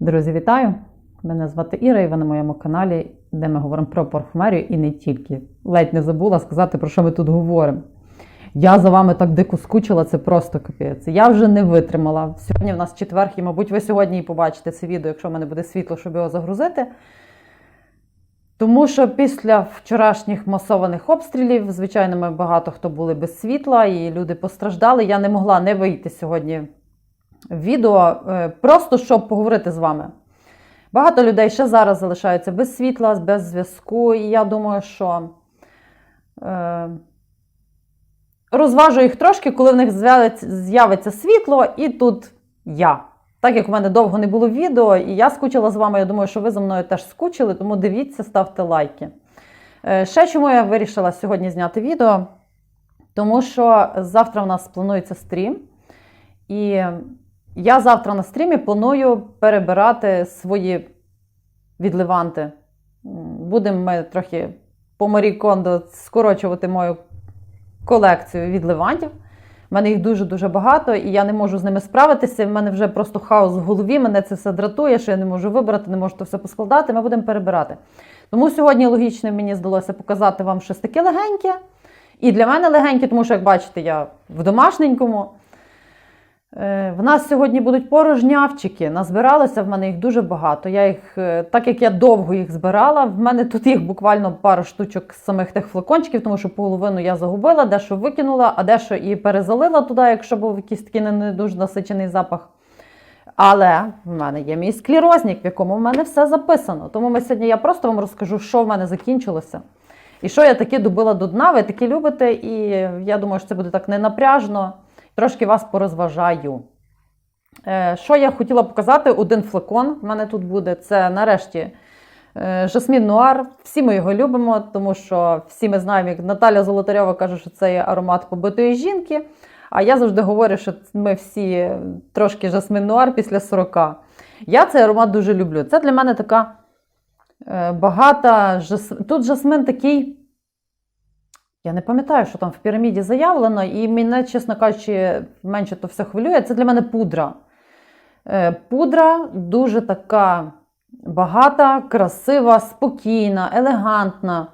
Друзі, вітаю! Мене звати Іра, і ви на моєму каналі, де ми говоримо про парфумерію і не тільки. Ледь не забула сказати, про що ми тут говоримо. Я за вами так дико скучила, це просто капець. Я вже не витримала. Сьогодні в нас четверг, і, мабуть, ви сьогодні і побачите це відео, якщо в мене буде світло, щоб його загрузити. Тому що після вчорашніх масованих обстрілів, звичайно, ми багато хто були без світла, і люди постраждали. Я не могла не вийти сьогодні відео, е, просто щоб поговорити з вами. Багато людей ще зараз залишаються без світла, без зв'язку, і я думаю, що е, розважу їх трошки, коли в них з'явиться- світло, і тут я. Так як в мене довго не було відео, і я скучила з вами, я думаю, що ви за мною теж скучили, тому дивіться, ставте лайки. Е, Ще чому я вирішила сьогодні зняти відео? Тому що завтра в нас планується стрім. І я завтра на стрімі планую перебирати свої відливанти. Будемо ми трохи по Марі Кондо скорочувати мою колекцію відливантів. У мене їх дуже-дуже багато, і я не можу з ними справитися. В мене вже просто хаос в голові, мене це все дратує, що я не можу вибрати, не можу то все поскладати. Ми будемо перебирати. Тому сьогодні логічно мені здалося показати вам щось таке легеньке. І для мене легеньке, тому що, як бачите, я в домашненькому. Е, В нас сьогодні будуть порожнявчики. Назбиралося в мене їх дуже багато. Я їх, е, так як я довго їх збирала, в мене тут їх буквально пару штучок з самих тих флакончиків, тому що половину я загубила, дещо викинула, а дещо і перезалила туди, якщо був якийсь такий не- не дуже насичений запах. Але в мене є мій склерозник, в якому в мене все записано. Тому ми сьогодні я просто вам розкажу, що в мене закінчилося. І що я таки добила до дна, ви таки любите, і я думаю, що це буде так ненапряжно. Трошки вас порозважаю. Е, Що я хотіла показати? Один флакон в мене тут буде. Це нарешті е, Жасмін Нуар. Всі ми його любимо, тому що всі ми знаємо, як Наталя Золотарьова каже, що це є аромат побитої жінки. А я завжди говорю, що ми всі трошки жасмин нуар після 40. Я цей аромат дуже люблю. Це для мене така е, багата. Тут жасмин такий. Я не пам'ятаю, що там в піраміді заявлено, і мене, чесно кажучи, менше то все хвилює. Це для мене пудра. Е, Пудра дуже така багата, красива, спокійна, елегантна.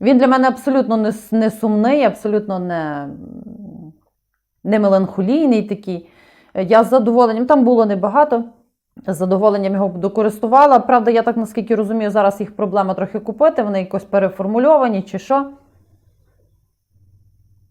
Він для мене абсолютно не, не сумний, абсолютно не, не меланхолійний такий. Е, Я з задоволенням, там було небагато. З задоволенням його докористувала. Правда, я так наскільки розумію, зараз їх проблема трохи купити, вони якось переформульовані чи що.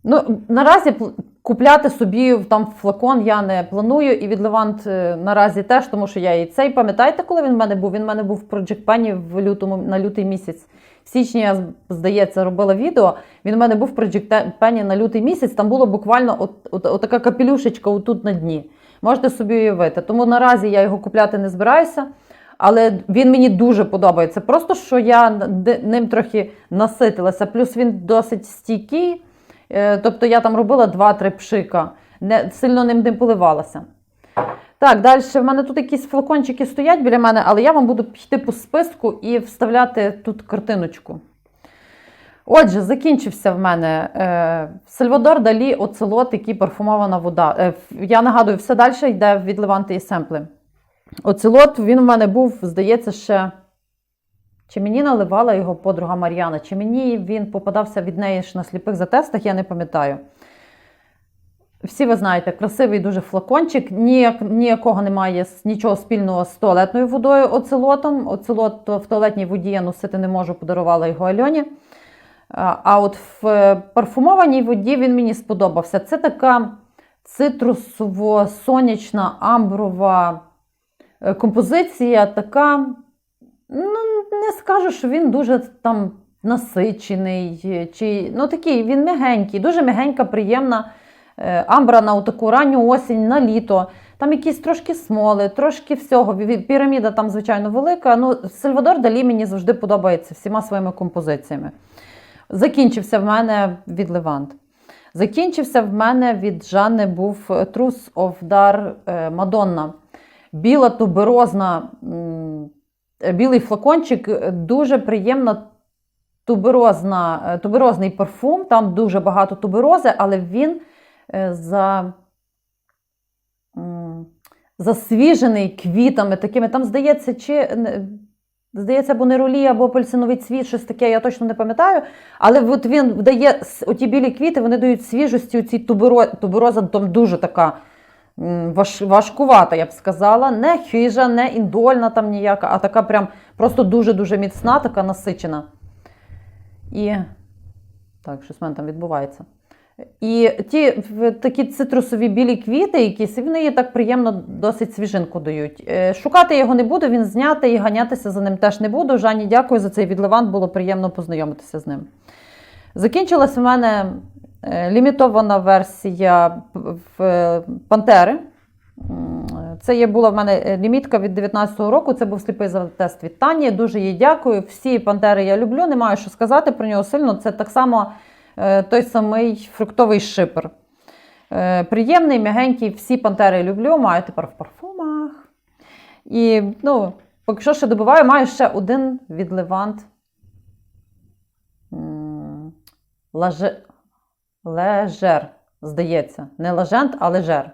Ну, наразі купляти собі там флакон я не планую, і від Левант е, наразі теж, тому що я і цей пам'ятаєте, коли він в мене був? Він в мене був в Project Penny в лютому на лютий місяць. В січні я, здається, робила відео. Він в мене був в Project Penny на лютий місяць. Там було буквально от, от, от така капелюшечка отут на дні. Можете собі уявити. Тому наразі я його купляти не збираюся. Але він мені дуже подобається. Просто що я ним трохи наситилася. Плюс він досить стійкий. Е, Тобто я там робила 2-3 пшика, не, сильно ним не поливалася. Так, далі в мене тут якісь флакончики стоять біля мене, але я вам буду йти по списку і вставляти тут картиночку. Отже, закінчився в мене е, Сальвадор Далі оцелот, який парфумована вода. Е, я нагадую, все далі йде від Леванти і семпли. Оцелот він в мене був, здається, ще. Чи мені наливала його подруга Мар'яна, чи мені він попадався від неї ж на сліпих затестах, я не пам'ятаю. Всі ви знаєте, красивий дуже флакончик, ніяк, ніякого немає нічого спільного з туалетною водою оцелотом. Оцелот в туалетній воді я носити не можу, подарувала його Альоні. А от в е, парфумованій воді він мені сподобався. Це така цитрусово-сонячна амброва е, композиція, така. Ну, не скажу, що він дуже там насичений, чи ну такий він м'ягенький, дуже м'ягенька, приємна е, амбра на таку ранню осінь, на літо. Там якісь трошки смоли, трошки всього. Піраміда там, звичайно, велика. Ну, Сальвадор Далі мені завжди подобається всіма своїми композиціями. Закінчився в мене від Левант. Закінчився в мене від Жанни був Трус of Dar е, Мадонна. Біла туберозна, білий флакончик, е, дуже приємна туберозна, е, туберозний парфум. Там дуже багато туберози, але він е, за, засвіжений квітами такими. Там, здається, чи. Здається, або неролі, або апельсиновий цвіт, щось таке, я точно не пам'ятаю. Але от він дає оті білі квіти, вони дають свіжості, оці туберо, тубероза там дуже така важкувата, я б сказала. Не хижа, не індольна там ніяка, а така прям просто дуже-дуже міцна, така насичена. І так, щось в мене там відбувається. І ті такі цитрусові білі квіти, якісь, вони їй так приємно досить свіжинку дають. Е, Шукати його не буду, він знятий і ганятися за ним теж не буду. Жанні, дякую за цей відливант, було приємно познайомитися з ним. Закінчилась в мене лімітована версія е, Пантери. Це є була в мене е, лімітка від 19-го року. Це був сліпий тест від Тані. Дуже їй дякую. Всі пантери я люблю, не маю що сказати про нього сильно. Це так само е, той самий фруктовий шипер. Е, Приємний, м'ягенький, всі пантери люблю, маю тепер в парфумах. І ну, поки що ще добиваю, маю ще один від Левант. Лаже... Лежер, здається. Не лажент, а лежер.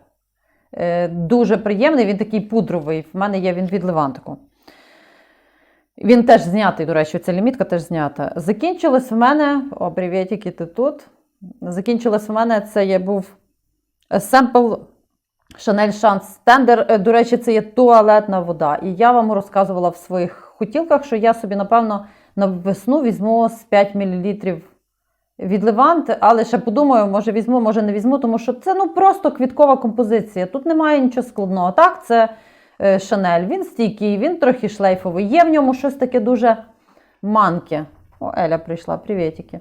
Е, Дуже приємний, він такий пудровий. В мене є він від Левантику. Він теж знятий, до речі, ця лімітка теж знята. Закінчилось в мене. О, привітики, ти тут. Закінчилось в мене це є був семпл Chanel Chance Tender. Е, До речі, це є туалетна вода. І я вам розказувала в своїх хотілках, що я собі, напевно, на весну візьму з 5 мл від Левант, але ще подумаю, може візьму, може не візьму, тому що це ну просто квіткова композиція. Тут немає нічого складного. Так, це е, Шанель. Він стійкий, він трохи шлейфовий. Є в ньому щось таке дуже манке. О, Еля прийшла, привітики.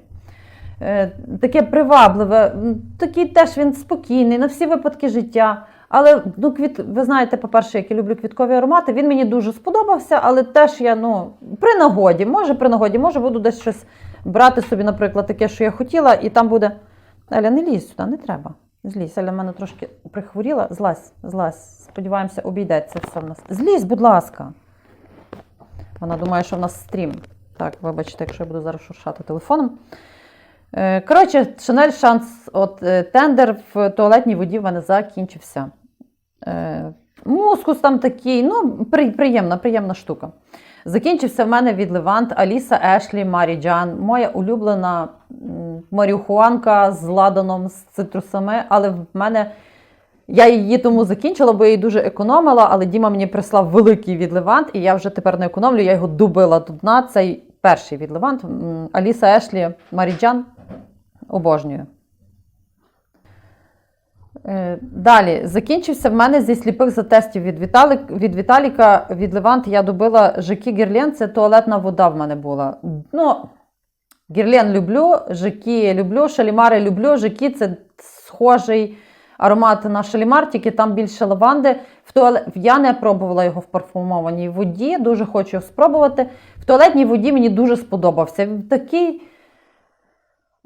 Е, таке привабливе, такий теж він спокійний на всі випадки життя. Але ну, квіт, ви знаєте, по-перше, як я люблю квіткові аромати, він мені дуже сподобався, але теж я ну, при нагоді, може при нагоді, може буду десь щось брати собі, наприклад, таке, що я хотіла, і там буде. Еля, не лізь сюди, не треба. Злізь, Еля мене трошки прихворіла. Злазь, злазь. Сподіваємося, обійдеться все в нас. Злізь, будь ласка. Вона думає, що в нас стрім. Так, вибачте, якщо я буду зараз шуршати телефоном. Е, Коротше, Chanel шанс от е, тендер в туалетній воді в мене закінчився. Е, Мускус там такий, ну, приємна, приємна штука. Закінчився в мене від Левант Аліса Ешлі Марі Джан, моя улюблена маріхуанка з ладаном, з цитрусами, але в мене. Я її тому закінчила, бо я її дуже економила, але Діма мені прислав великий від Левант, і я вже тепер не економлю, я його добила до дна. Цей перший від Левант. Аліса Ешлі Маріджан. Обожнюю. Е, Далі закінчився в мене зі сліпих затестів від, Віталік, від Віталіка від Левант. Я добила Жакі Гірлен, це туалетна вода в мене була. Ну, Гірлен люблю, Жакі люблю, Шалімари люблю. Жакі це схожий аромат на Шалімар, тільки там більше лаванди. В туалет... Я не пробувала його в парфумованій воді, дуже хочу спробувати. В туалетній воді мені дуже сподобався. Він Такий.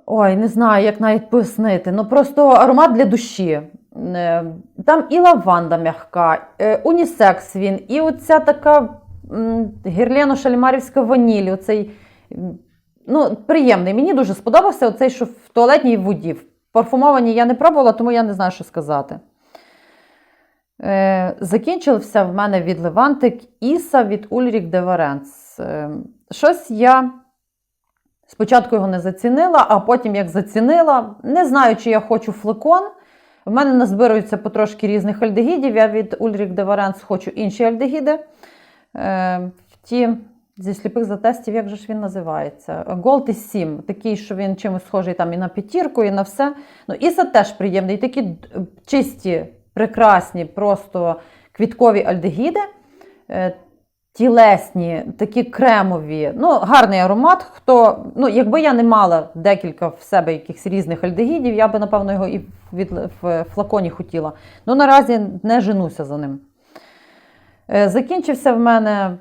Ой, не знаю, як навіть пояснити. Ну просто аромат для душі. Е, Там і лаванда м'яка, е, унісекс він, і оця така м, гірлено-шалімарівська ваніль. Оцей, ну, приємний. Мені дуже сподобався оцей, що в туалетній воді. В парфумованій я не пробувала, тому я не знаю, що сказати. Е, закінчився в мене від Левантик Іса від Ульрік Деваренц. Е, щось я. Спочатку його не зацінила, а потім як зацінила. Не знаю, чи я хочу флакон. В мене назбирується потрошки різних альдегідів. Я від Ульрік Деваренс хочу інші альдегіди. Е, ті зі сліпих затестів, як же ж він називається? Gold is 7. Такий, що він чимось схожий там і на п'ятірку, і на все. Ну, Іса теж приємний. Такі чисті, прекрасні, просто квіткові альдегіди. Е, тілесні, такі кремові. Ну, гарний аромат. Хто, ну, якби я не мала декілька в себе якихось різних альдегідів, я би, напевно, його і від, в флаконі хотіла. Ну, наразі не женуся за ним. Е, Закінчився в мене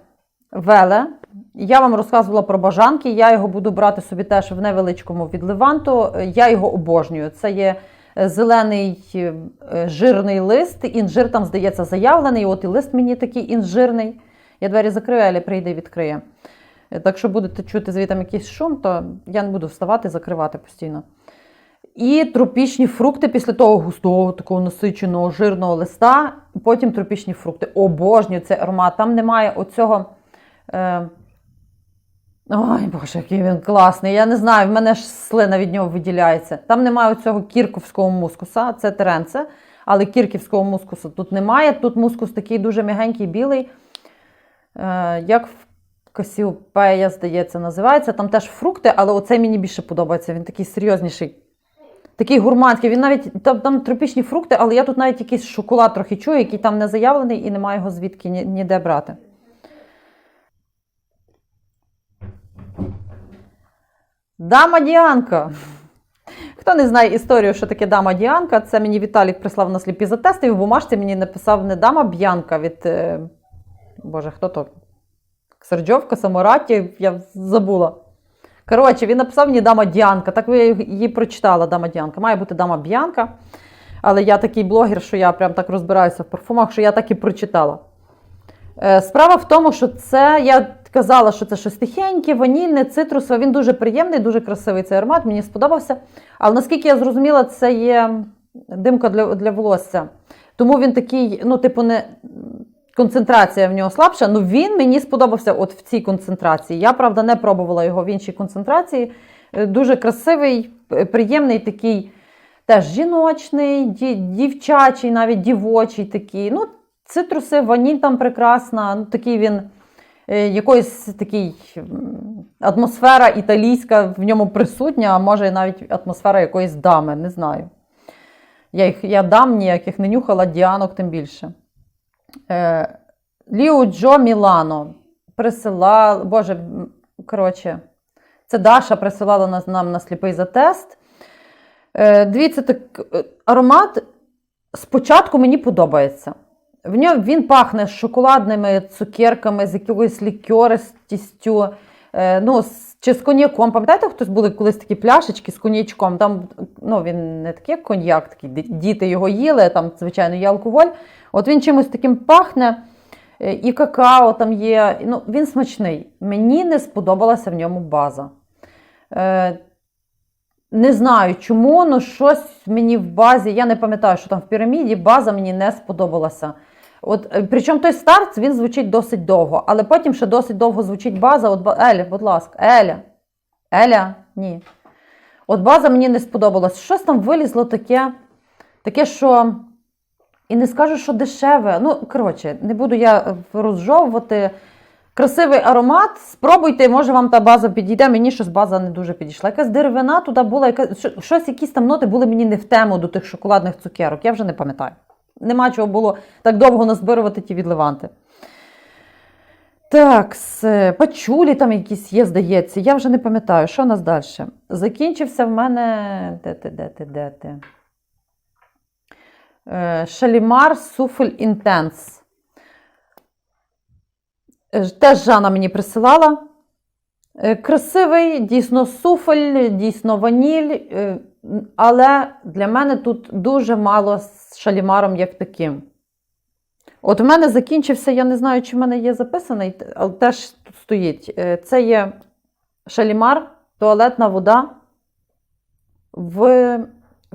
веле. Я вам розказувала про бажанки. Я його буду брати собі теж в невеличкому від Леванту. Я його обожнюю. Це є е, зелений е, жирний лист. Інжир там, здається, заявлений. От і лист мені такий інжирний. Я двері закрию, Елі прийде і відкриє. Е, Так що будете чути звідти якийсь шум, то я не буду вставати, закривати постійно. І тропічні фрукти після того густого, такого насиченого, жирного листа. Потім тропічні фрукти. Обожнюю цей аромат. Там немає оцього. Е... Ой, Боже, який він класний. Я не знаю, в мене ж слина від нього виділяється. Там немає оцього кірковського мускуса, це теренце, але кірківського мускусу тут немає. Тут мускус такий дуже м'ягенький, білий, як в Касіопея, здається, називається. Там теж фрукти, але оцей мені більше подобається. Він такий серйозніший. Такий гурманський. Він навіть там, там тропічні фрукти, але я тут навіть якийсь шоколад трохи чую, який там не заявлений і немає його звідки ні- ніде брати. Дама Діанка. Хто не знає історію, що таке дама Діанка, це мені Віталік прислав на сліпі затести, і в бумажці мені написав не дама Б'янка від. Боже, хто то? Серджовка, Самораті, я забула. Коротше, він написав мені дама Діанка. Так ви її прочитала, дама Діанка. Має бути дама Б'янка. Але я такий блогер, що я прям так розбираюся в парфумах, що я так і прочитала. Е, Справа в тому, що це я казала, що це щось тихеньке, ванільне, цитрусове. Він дуже приємний, дуже красивий цей аромат, мені сподобався. Але наскільки я зрозуміла, це є димка для, для волосся. Тому він такий, ну, типу, не концентрація в нього слабша. Ну він мені сподобався от в цій концентрації. Я, правда, не пробувала його в іншій концентрації. Е, Дуже красивий, приємний такий. Теж жіночний, дівчачий, навіть дівочий такий. Ну, цитруси, ваніль там прекрасна. Ну, такий він е, якоїсь такий атмосфера італійська в ньому присутня, а може навіть атмосфера якоїсь дами, не знаю. Я, їх, я дам ніяких не нюхала, діанок тим більше. Е, Ліо Джо Мілано присилала, боже, коротше, це Даша присилала нас, нам на сліпий затест. Е, Дивіться, так, е, аромат спочатку мені подобається. В ньому він пахне шоколадними цукерками, з якоюсь лікьористістю, е, ну, з- чи з коньяком. Пам'ятаєте, хтось були колись такі пляшечки з коньячком? Там ну, він не такий як коньяк, такий, діти його їли, там, звичайно, є алкоголь. От він чимось таким пахне, е, і какао там є. Ну, він смачний. Мені не сподобалася в ньому база. Е, не знаю чому, але щось мені в базі, я не пам'ятаю, що там в піраміді, база мені не сподобалася. От, е, причому той старт він звучить досить довго, але потім ще досить довго звучить база. От, Еля, будь ласка, Еля. Еля, ні. От база мені не сподобалась. Щось там вилізло таке, таке, що. І не скажу, що дешеве. Ну, коротше, не буду я е, розжовувати. Красивий аромат. Спробуйте, може вам та база підійде. Мені щось база не дуже підійшла. Якась деревина туди була, яка... щ- щось, якісь там ноти були мені не в тему до тих шоколадних цукерок. Я вже не пам'ятаю. Нема чого було так довго назбирувати ті відливанти. Так, пачулі там якісь є, здається. Я вже не пам'ятаю, що у нас далі. Закінчився в мене. Де ти, де ти, де ти? Е, Шалімар Суфель Інтенс. Е, Теж Жанна мені присилала. Е, Красивий, дійсно суфель, дійсно ваніль. Але для мене тут дуже мало з шалімаром як таким. От в мене закінчився, я не знаю, чи в мене є записаний, але теж тут стоїть. Е, Це є шалімар, туалетна вода в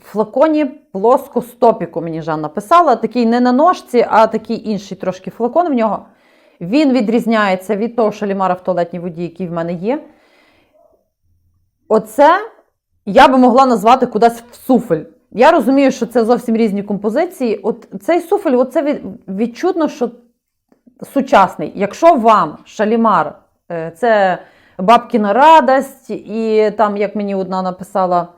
флаконі плоскостопіку, мені Жанна писала. Такий не на ножці, а такий інший трошки флакон в нього. Він відрізняється від того шалімара в туалетній воді, який в мене є. Оце я би могла назвати кудись в суфель. Я розумію, що це зовсім різні композиції. От цей суфель, от відчутно, що сучасний. Якщо вам шалімар е, це бабкіна радость, і там, як мені одна написала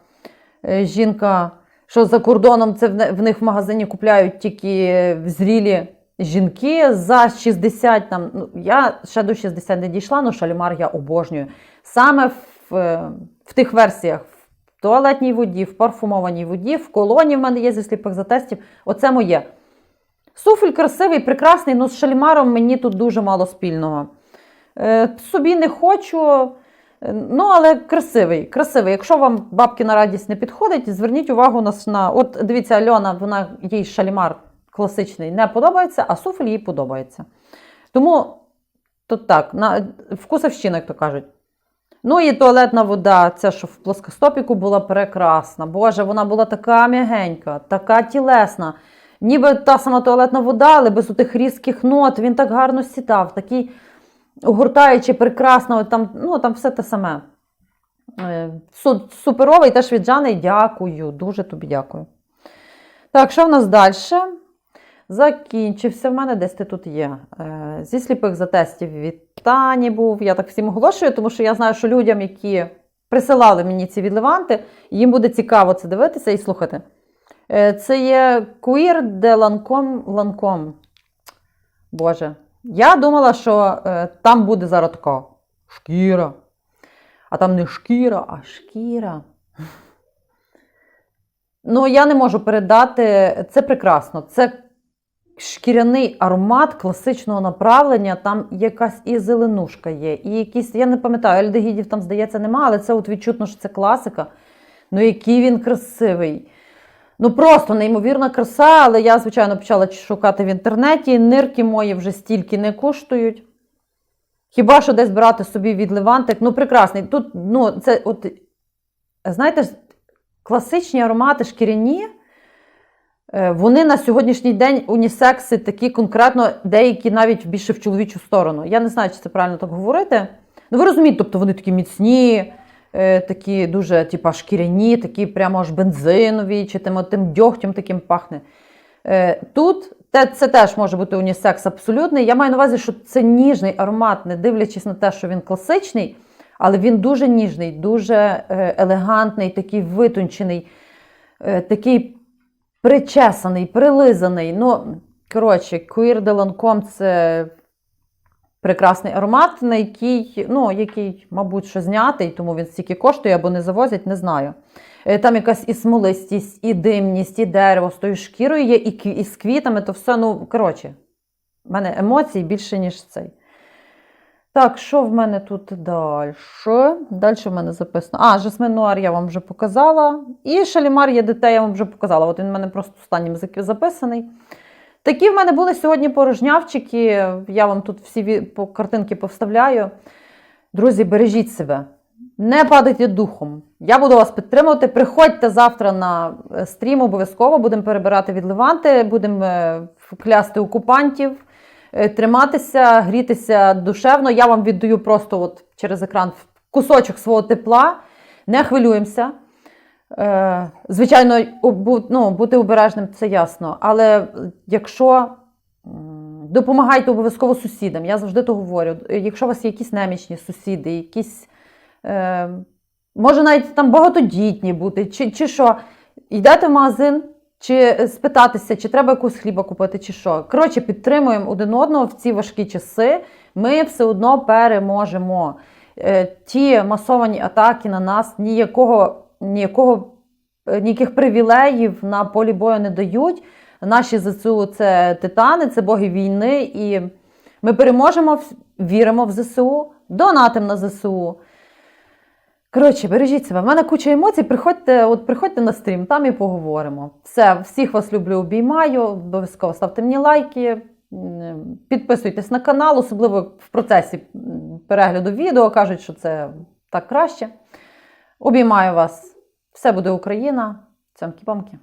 е, жінка, що за кордоном це в них в магазині купляють тільки зрілі жінки за 60. Там, ну, я ще до 60 не дійшла, але шалімар я обожнюю. Саме в, е, в тих версіях. Туалетній воді, в парфумованій воді, в колоні в мене є зі сліпих затестів. Оце моє. Суфель красивий, прекрасний, але з шалімаром мені тут дуже мало спільного. Е, собі не хочу, е, ну але красивий. красивий. Якщо вам бабкина радість не підходить, зверніть увагу на, на от дивіться, Альона, вона їй шалімар класичний не подобається, а суфель їй подобається. Тому тут так, на вкусовщина, як то кажуть. Ну і туалетна вода, ця, що в плоскостопіку була прекрасна. Боже, вона була така м'ягенька, така тілесна. Ніби та сама туалетна вода, але без тих різких нот. Він так гарно сідав, такий огортаючий, прекрасно, там, ну, там все те саме. Е, Суперовий теж від Жани. Дякую, дуже тобі дякую. Так, що в нас далі? Закінчився в мене, десь ти тут є. Е, Зі сліпих затестів від Тані був. Я так всім оголошую, тому що я знаю, що людям, які присилали мені ці відливанти, їм буде цікаво це дивитися і слухати. Е, Це є Queer de Lancome. Lancome. Боже. Я думала, що е, там буде зараз така шкіра. А там не шкіра, а шкіра. Ну, я не можу передати. Це прекрасно. Це шкіряний аромат класичного направлення. Там якась і зеленушка є, і якісь, я не пам'ятаю, альдегідів там, здається, нема, але це от відчутно, що це класика. Ну, який він красивий. Ну, просто неймовірна краса, але я, звичайно, почала шукати в інтернеті. Нирки мої вже стільки не коштують. Хіба що десь брати собі від Левантик. Ну, прекрасний. Тут, ну, це от, знаєте, класичні аромати шкіряні. Е, Вони на сьогоднішній день унісекси такі конкретно, деякі навіть більше в чоловічу сторону. Я не знаю, чи це правильно так говорити. Ну, ви розумієте, тобто вони такі міцні, е, такі дуже типа, шкіряні, такі прямо аж бензинові, чи тим, тим дьогтем таким пахне. Е, Тут це теж може бути унісекс абсолютний. Я маю на увазі, що це ніжний аромат, не дивлячись на те, що він класичний, але він дуже ніжний, дуже елегантний, такий витончений, такий причесаний, прилизаний. Ну, коротше, Queer de Lancome – це прекрасний аромат, на який, ну, який, мабуть, що знятий, тому він стільки коштує або не завозять, не знаю. Е, Там якась і смолистість, і димність, і дерево з тою шкірою є, і з квітами, то все, ну, коротше, в мене емоцій більше, ніж цей. Так, що в мене тут далі? Далі в мене записано. А, Жасмин Нуар я вам вже показала. І Шалімар є дітей, я вам вже показала. От він в мене просто останнім записаний. Такі в мене були сьогодні порожнявчики. Я вам тут всі картинки повставляю. Друзі, бережіть себе. Не падайте духом. Я буду вас підтримувати. Приходьте завтра на е, стрім, обов'язково будемо перебирати відливанти, будемо е, клясти окупантів, триматися, грітися душевно. Я вам віддаю просто от через екран кусочок свого тепла. Не хвилюємося. Е, Звичайно, ну, бути обережним це ясно. Але якщо допомагайте обов'язково сусідам, я завжди то говорю. Якщо у вас є якісь немічні сусіди, якісь, е, може навіть там багатодітні бути, чи, чи що, йдете в магазин, чи спитатися, чи треба якусь хліба купити, чи що. Коротше, підтримуємо один одного в ці важкі часи. Ми все одно переможемо. Е, Ті масовані атаки на нас ніякого, ніякого, е, ніяких привілеїв на полі бою не дають. Наші ЗСУ це титани, це боги війни, і ми переможемо, віримо в ЗСУ, донатимо на ЗСУ. Коротше, бережіть себе. В мене куча емоцій. Приходьте, от приходьте на стрім, там і поговоримо. Все, всіх вас люблю, обіймаю. Обов'язково ставте мені лайки, підписуйтесь на канал, особливо в процесі перегляду відео. Кажуть, що це так краще. Обіймаю вас. Все буде Україна. Цямки-памки.